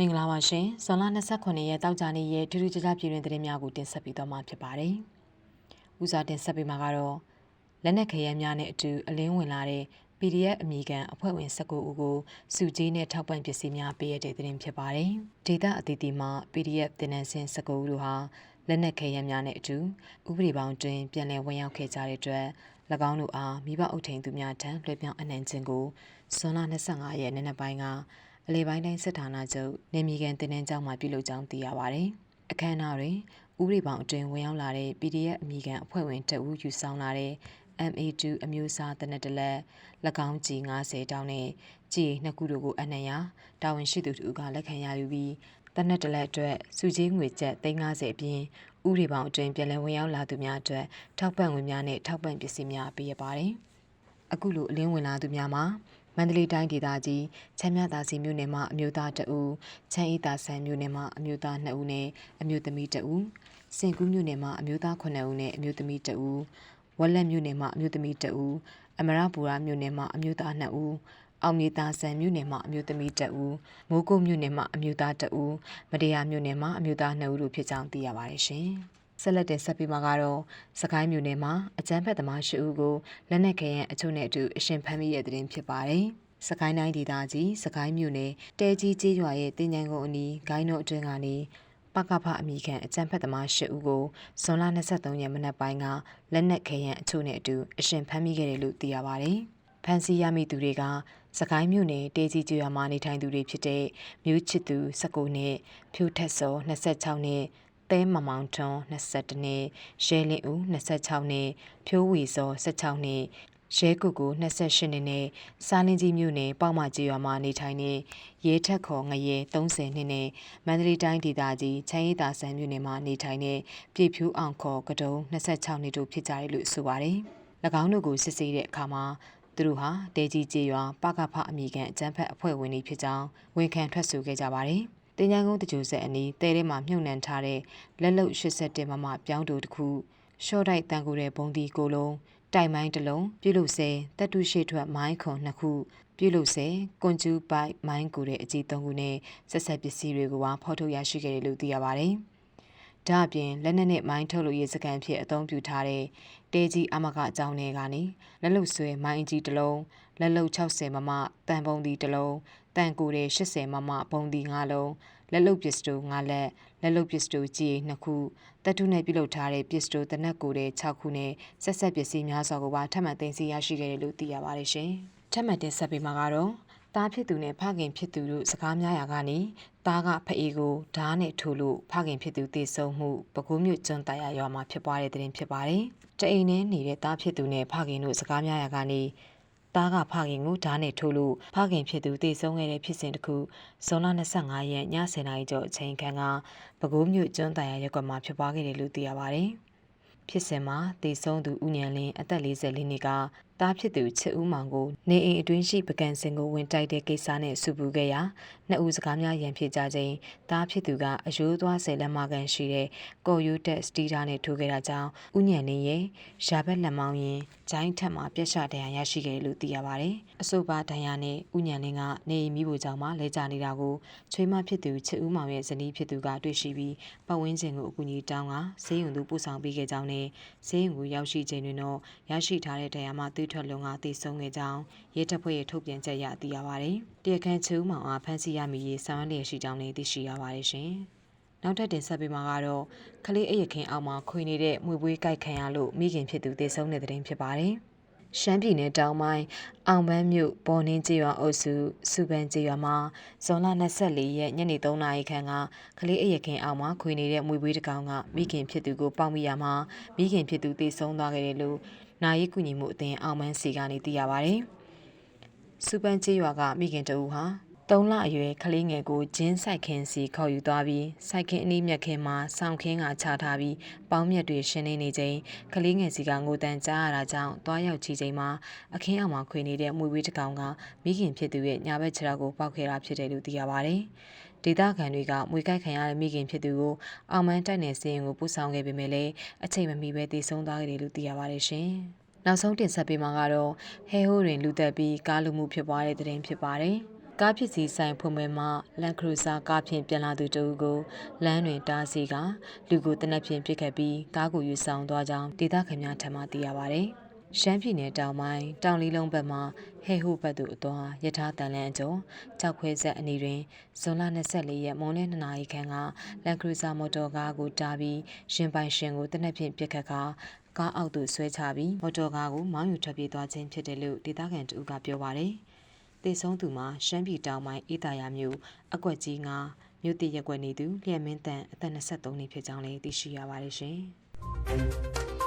မင်္ဂလာပါရှင်။ဇွန်လ29ရက်တောက်ကြနေ့ရဲ့ထူးထူးခြားခြားပြည်တွင်သတင်းများကိုတင်ဆက်ပေးသွားမှာဖြစ်ပါတယ်။ဦးစားတင်ဆက်ပေးမှာကတော့လက်နက်ခဲယမ်းများနဲ့အတူအလင်းဝင်လာတဲ့ PDF အမိခံအဖွဲ့ဝင်19ဦးကိုစုကြီးနဲ့ထောက်ပံ့ပစ္စည်းများပေးရတဲ့သတင်းဖြစ်ပါတယ်။ဒေတာအသီးသီးမှာ PDF တင်နန်းစင်19ဦးတို့ဟာလက်နက်ခဲယမ်းများနဲ့အတူဥပဒေပေါင်းတွင်ပြန်လည်ဝင်ရောက်ခဲ့ကြတဲ့အတွက်၎င်းတို့အားမိဘအုပ်ထိန်သူများထံလွှဲပြောင်းအနှံခြင်းကိုဇွန်လ25ရက်နေ့နက်ပိုင်းက အလေပိုင်းတိုင်းစစ်ဌာနချုပ်နေမီကန်တင်နန်းကျောင်းမှာပြုလုပ်ကြောင်းသိရပါတယ်။အခမ်းအနားတွင်ဥပဒေပေါင်းအတွင်ဝင်ရောက်လာတဲ့ PDF အမိကန်အဖွဲ့ဝင်တအူးယူဆောင်လာတဲ့ MA2 အမျိုးအစားတနက်တလက်၎င်းကြီး90တောင်းနဲ့ကြီးနှစ်ခုတို့ကိုအနှံ့ရာတာဝန်ရှိသူတို့ကလက်ခံရယူပြီးတနက်တလက်အတွက်စုကြီးငွေကျပ်350အပြင်ဥပဒေပေါင်းအတွင်ပြည်လည်ဝင်ရောက်လာသူများအတွက်ထောက်ပံ့ငွေများနဲ့ထောက်ပံ့ပစ္စည်းများပေးရပါတယ်။အခုလိုအလင်းဝင်လာသူများမှာ မန္တလေးတိုင်းဒေသကြီးချမ်းမြသာစီမြို့နယ်မှအမျိုးသားတဦးချမ်းဤသာဆန်မြို့နယ်မှအမျိုးသား2ဦးနဲ့အမျိုးသမီး2ဦးစင်ကူးမြို့နယ်မှအမျိုးသား9ဦးနဲ့အမျိုးသမီး2ဦးဝက်လက်မြို့နယ်မှအမျိုးသမီး2ဦးအမရပူရာမြို့နယ်မှအမျိုးသား2ဦးအောင်မြေသာဆန်မြို့နယ်မှအမျိုးသမီး2ဦးမိုးကုတ်မြို့နယ်မှအမျိုးသား2ဦးမတရားမြို့နယ်မှအမျိုးသား2ဦးတို့ဖြစ်ကြောင်းသိရပါတယ်ရှင် ဆက်လက်တင်ဆက်ပြီးမှာကတော့စကိုင်းမြို့နယ်မှာအကြမ်းဖက်သမား၈ဦးကိုလက်နက်ခဲယမ်းအချို့နဲ့အတူအရှင်ဖမ်းမိတဲ့တဲ့တင်ဖြစ်ပါတယ်။စကိုင်းတိုင်းဒေသကြီးစကိုင်းမြို့နယ်တဲကြီးကျေးရွာရဲ့တင်ញံကုန်းအနီးဂိုင်းတို့အတွင်းကနေပကဖအမိခံအကြမ်းဖက်သမား၈ဦးကိုဇွန်လ23ရက်မနက်ပိုင်းကလက်နက်ခဲယမ်းအချို့နဲ့အတူအရှင်ဖမ်းမိခဲ့တယ်လို့သိရပါတယ်။ဖမ်းဆီးရမိသူတွေကစကိုင်းမြို့နယ်တေးကြီးကျွာမှာနေထိုင်သူတွေဖြစ်တဲ့မြို့ချစ်သူ19နှစ်ဖြိုးထက်စော26နှစ် သဲမမောင်ထွန်း22နှစ်ရဲလင်းဦး26နှစ်ဖြိုးဝီစော16နှစ်ရဲကုကူ28နှစ်နဲ့စားလင်းကြီးမြို့နယ်ပေါ့မကြီးရွာမှာနေထိုင်နေရဲထက်ခေါ်ငရဲ30နှစ်နဲ့မန္တလေးတိုင်းဒေသကြီးချမ်းရည်သာဆန်မြို့နယ်မှာနေထိုင်နေပြည်ဖြူအောင်ခေါ်ကတုံ26နှစ်တို့ဖြစ်ကြတယ်လို့ဆိုပါတယ်။၎င်းတို့ကိုစစ်ဆေးတဲ့အခါမှာသူတို့ဟာဒေကြီးကျေးရွာပကဖအမိကန်အကျန်းဖက်အဖွဲ့ဝင်တွေဖြစ်ကြောင်းဝန်ခံထွက်ဆိုခဲ့ကြပါတယ်။ တင်ညာကုန်းတကြိုဆက်အနီးတဲထဲမှာမြုပ်နှံထားတဲ့လက်လုံ81မမပြောင်းတူတစ်ခုရှော့တိုက်တန်ကူတဲ့ဘုံဒီကိုလုံးတိုင်မိုင်းတစ်လုံးပြုလုပ်ဆဲတက်တုရှိထွက်မိုင်းခွန်နှစ်ခုပြုလုပ်ဆဲကွန်ကျူပိုက်မိုင်းကူတဲ့အကြီးသုံးခုနဲ့ဆက်ဆက်ပစ္စည်းတွေကိုပါဖော်ထုတ်ရရှိခဲ့တယ်လို့သိရပါတယ်။ ဒါအပြင်လက်နက်နဲ့မိုင်းထုတ်လို့ရေးစကန်ဖြစ်အသုံးပြုထားတဲ့တဲကြီးအမကအကြောင်းတွေကနေလက်လုတ်ဆွဲမိုင်းကြီးတစ်လုံးလက်လုတ်60မမတန်ပုံဒီတစ်လုံးတန်ကိုတဲ့80မမပုံဒီ5လုံးလက်လုတ်ပစ္စတို5လက်လက်လုတ်ပစ္စတိုကြီး2ခုတပ်ထုနဲ့ပြုလုပ်ထားတဲ့ပစ္စတိုတနက်ကိုတဲ့6ခုနဲ့ဆက်ဆက်ပစ္စည်းများစွာကိုပါထပ်မံသိမ်းဆည်းရရှိခဲ့တယ်လို့သိရပါတယ်ရှင်ထပ်မံတင်ဆက်ပေးမှာကတော့တားဖြစ်သူနဲ့ဖခင်ဖြစ်သူတို့စကားများရာကနေ တားကဖအေးကိုဓားနဲ့ထိုးလို့ဖခင်ဖြစ်သူတေဆုံးမှုပကူးမြို့ကျွန်းတရာရွာမှာဖြစ်ပွားတဲ့တဲ့ရင်ဖြစ်ပါတယ်။တအိမ်နဲ့နေတဲ့တားဖြစ်သူနဲ့ဖခင်တို့စကားများရာကနေသားကဖခင်ကိုဓာတ်နဲ့ထိုးလို့ဖခင်ဖြစ်သူတေဆုံးခဲ့တဲ့ဖြစ်စဉ်တစ်ခုဇွန်လ25ရက်ည10:00နာရီကျော်အချိန်ခန့်ကပဲခူးမြို့ကျွန်းတရာရက်ကွက်မှာဖြစ်ပွားခဲ့တယ်လို့သိရပါတယ်။ဖြစ်စဉ်မှာတေဆုံးသူဦးဉဏ်လင်းအသက်44နှစ်က သားဖြစ်သူချစ်ဦးမောင်ကိုနေအိမ်အတွင်းရှိပကံစင်ကိုဝင်တိုက်တဲ့ကိစ္စနဲ့ဆူပူခဲ့ရာနှစ်ဦးစကားများရန်ဖြစ်ကြချိန်သားဖြစ်သူကအယိုးသွားဆယ်လက်မကန်ရှိတဲ့ကော်ယူတက်စတီးတာနဲ့ထိုးခဲ့တာကြောင့်ဥညံနေရဲ့ရာဘက်လက်မောင်းရင်ဂျိုင်းထက်မှာပြက်ရှဒဏ်ရာရရှိခဲ့တယ်လို့သိရပါတယ်။အဆိုပါဒဏ်ရာနဲ့ဥညံလင်းကနေအိမ်မိဖို့ကြောင့်မှလဲကြနေတာကိုချွေးမဖြစ်သူချစ်ဦးမောင်ရဲ့ဇနီးဖြစ်သူကတွေ့ရှိပြီးပတ်ဝန်းကျင်ကိုအကူအညီတောင်းကဆေးရုံသို့ပို့ဆောင်ပေးခဲ့ကြောင်းနဲ့ဆေးရုံကိုရောက်ရှိချိန်တွင်တော့ရရှိထားတဲ့ဒဏ်ရာမှသွေးထွက်လွန်ကတည်ဆုံးခဲ့ကြောင်းရဲတပ်ဖွဲ့ရဲ့ထုတ်ပြန်ချက်အရသိရပါတယ်။တရားခံချူမောင်အားဖမ်းဆီးရမိရေးဆောင်ရွက်လျက်ရှိကြောင်းလည်းသိရှိရပါတယ်ရှင်။နောက်ထပ်တင်ဆက်ပေးမှာကတော့ကလေးအယခင်အောက်မှာခွေနေတဲ့မွေပွေးကြိုက်ခံရလို့မိခင်ဖြစ်သူတည်ဆုံးတဲ့တဲ့ရင်ဖြစ်ပါတယ်။ရှမ်းပြည်နယ်တောင်ပိုင်းအောင်ပန်းမြို့ပေါ်နှင်းကျေးရွာအုပ်စုစုပန်းကျေးရွာမှာဇွန်လ24ရက်ညနေ3နာရီခန့်ကကလေးအယခင်အောင်မှာခွေနေတဲ့မွေပွေးတစ်ကောင်ကမိခင်ဖြစ်သူကိုပေါက်မိရမှာမိခင်ဖြစ်သူတည်ဆုံးသွားခဲ့တယ်လို့ နာရီကူညီမှုအသင်းအောင်မန်းစီကနေသိရပါဗျ။စူပန်ကျေးရွာကမိခင်တဦးဟာ သုံးလအရွယ်ကလေးငယ်ကိုဂျင်းဆိုင်ခင်းစီခေါ်ယူသွားပြီးဆိုင်ခင်းအနီးမြက်ခင်းမှာစောင့်ခင်းကချထားပြီးပေါင်းမြက်တွေရှင်းနေနေချိန်ကလေးငယ်စီကငိုတန်ကြားရတာကြောင့်တွားရောက်ကြည့်ချိန်မှာအခင်းအောင်မှာခွေနေတဲ့မွေဝေးတစ်ကောင်ကမိခင်ဖြစ်သူရဲ့ညာဘက်ခြေထောက်ကိုပေါက်ခဲ့တာဖြစ်တယ်လို့သိရပါတယ်။ဒေသခံတွေကမွေကြိုက်ခံရတဲ့မိခင်ဖြစ်သူကိုအောင်မန်းတိုက်နယ်စီရင်ကိုပို့ဆောင်ခဲ့ပေမဲ့လည်းအချိန်မမီပဲတည်ဆုံသွားခဲ့တယ်လို့သိရပါတယ်ရှင်။နောက်ဆုံးတင်ဆက်ပေးမှာကတော့ဟဲဟိုးတွင်လူသက်ပြီးကားလူမှုဖြစ်ပွားတဲ့တဲ့ရင်ဖြစ်ပါတယ်။ ကားဖြစ်စီဆိုင်ဖွင့်ပွဲမှာလန်ခရူဇာကားဖြင့်ပြန်လာသူတဦးကိုလမ်းတွင်တားဆီးကလူကိုတနက်ဖြန်ပစ်ခတ်ပြီးကားကိုယူဆောင်သွားကြောင်းဒေသခံများထံမှသိရပါဗျ။ရှမ်းပြည်နယ်တောင်ပိုင်းတောင်လီလုံးဘက်မှဟဲဟိုဘက်သို့အသွားယထာတန်လန်းကျော်ကြောက်ခွဲဆက်အနီးတွင်ဇွန်လ24ရက်မွန်းလ2နာရီခန့်ကလန်ခရူဇာမော်တော်ကားကိုတားပြီးရှင်ပိုင်ရှင်ကိုတနက်ဖြန်ပစ်ခတ်ကာကားအောက်သို့ဆွဲချပြီးမော်တော်ကားကိုမောင်းယူထွက်ပြေးသွားခြင်းဖြစ်တယ်လို့ဒေသခံတဦးကပြောပါတယ်။ တေဆုံးသူမှာရှမ်းပြည်တောင်ပိုင်းအေးတာယာမြို့အကွက်ကြီးငါမြို့တည်ရက်ကွက်နေသူလျက်မင်းတန်အသက်23နှစ်ဖြစ်ကြောင်းလည်းသိရှိရပါတယ်ရှင်။